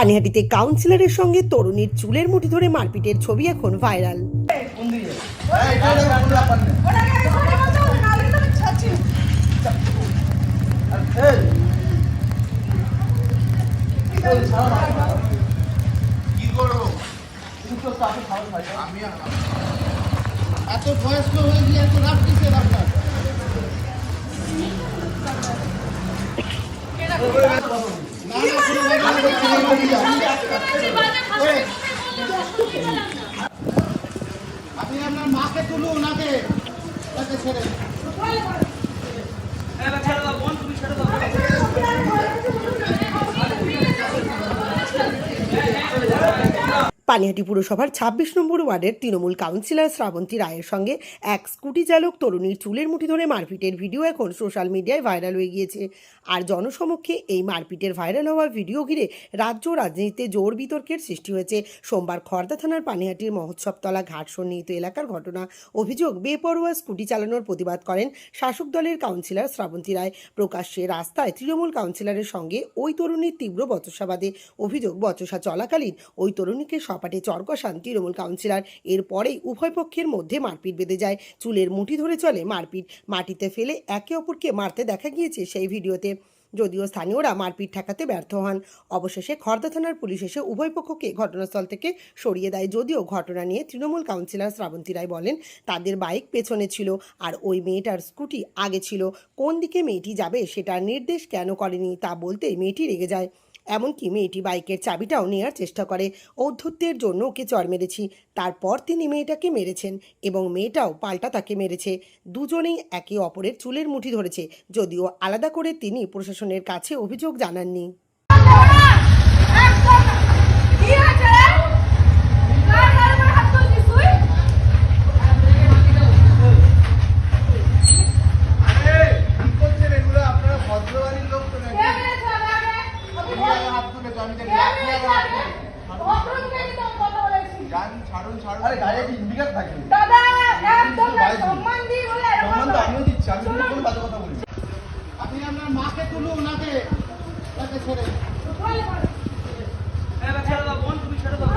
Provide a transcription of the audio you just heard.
পানিহাটিতে কাউন্সিলরের সঙ্গে তরুণীর চুলের মুঠি ধরে মারপিটের ছবি এখন ভাইরাল এত আপনি আপনার মাকে তুলুন ওনাকে ছেড়ে পানিহাটি পুরসভার ছাব্বিশ নম্বর ওয়ার্ডের তৃণমূল কাউন্সিলর শ্রাবন্তী রায়ের সঙ্গে এক স্কুটি চালক তরুণীর চুলের মুঠি ধরে মারপিটের ভিডিও এখন সোশ্যাল মিডিয়ায় ভাইরাল হয়ে গিয়েছে। আর জনসমক্ষে এই মারপিটের ভাইরাল হওয়া ভিডিও ঘিরে রাজ্য রাজনীতিতে জোর বিতর্কের সৃষ্টি হয়েছে। সোমবার খর্দা থানার পানিহাটির মহোৎসবতলা ঘাট সন্নিহিত এলাকার ঘটনা অভিযোগ বেপরোয়া স্কুটি চালানোর প্রতিবাদ করেন শাসক দলের কাউন্সিলর শ্রাবন্তী রায়। প্রকাশ্যে রাস্তায় তৃণমূল কাউন্সিলরের সঙ্গে ওই তরুণীর তীব্র বচসাবাদে অভিযোগ, বচসা চলাকালীন ওই তরুণীকে সপাটে চরকষান তৃণমূল কাউন্সিলর। এরপরেই উভয় পক্ষের মধ্যে মারপিট বেঁধে যায়। চুলের মুঠি ধরে চলে মারপিট। মাটিতে ফেলে একে অপরকে মারতে দেখা গিয়েছে সেই ভিডিওতে। যদিও স্থানীয়রা মারপিট ঠেকাতে ব্যর্থ হন। অবশেষে খর্দা থানার পুলিশ এসে উভয় পক্ষকে ঘটনাস্থল থেকে সরিয়ে দেয়। যদিও ঘটনা নিয়ে তৃণমূল কাউন্সিলর শ্রাবন্তী রায় বলেন, তাদের বাইক পেছনে ছিল আর ওই মেয়েটার স্কুটি আগে ছিল। কোন দিকে মেয়েটি যাবে সেটার নির্দেশ কেন করেনি তা বলতে মেয়েটি রেগে যায়। এমনকি মেয়েটি বাইকের চাবিটাও নেওয়ার চেষ্টা করে। ঔদ্ধত্যের জন্য ওকে চর মেরেছি। তারপর তিনি মেয়েটাকে মেরেছেন এবং মেয়েটাও পাল্টা তাকে মেরেছে। দুজনেই একে অপরের চুলের মুঠি ধরেছে। যদিও আলাদা করে তিনি প্রশাসনের কাছে অভিযোগ জানাননি কি হয়েছে কার কার উপর হাত তুলছিস তুই আরে কি করছেন এগুলো আপনারা ভদ্রবাড়ির লোক তো নাকি কে মেরেছে আমাকে আমি তুমি আগে হাত তুলে তো আমি কে দেখি আপনি আগে হাত মেরেছে তুলে। ভদ্রলোকে আমি তো কথা বলেছি যান ছাড়ুন ছাড়ুন। আরে গাড়ি কি ইন্ডিকেট থাকে। দাদা একদম সম্মান দিই বলে সম্মান তো আমিও দিচ্ছি আমি কোনো বাজে কথা বলিনি আপনি আপনার মাকে তুলুন ওনাকে। তাকে ছেড়ে। দাও বোন তুমি ছেড়ে দেবো,